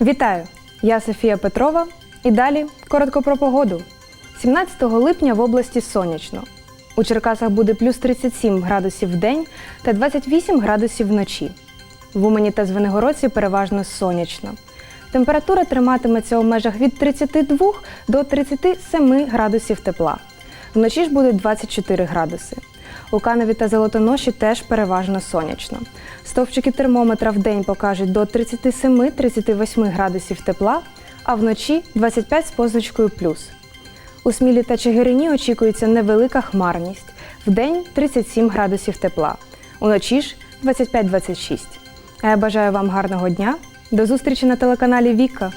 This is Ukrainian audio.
Вітаю! Я Софія Петрова. І далі коротко про погоду. 17 липня в області сонячно. У Черкасах буде плюс 37 градусів в день та 28 градусів вночі. В Умані та Звенигородці переважно сонячно. Температура триматиметься у межах від 32 до 37 градусів тепла. Вночі ж буде 24 градуси. У Каневі та Золотоноші теж переважно сонячно. Стовпчики термометра в день покажуть до 37-38 градусів тепла, а вночі 25 з позначкою плюс. У Смілі та Чигирині очікується невелика хмарність. Вдень 37 градусів тепла, уночі ж 25-26. А я бажаю вам гарного дня. До зустрічі на телеканалі Віка.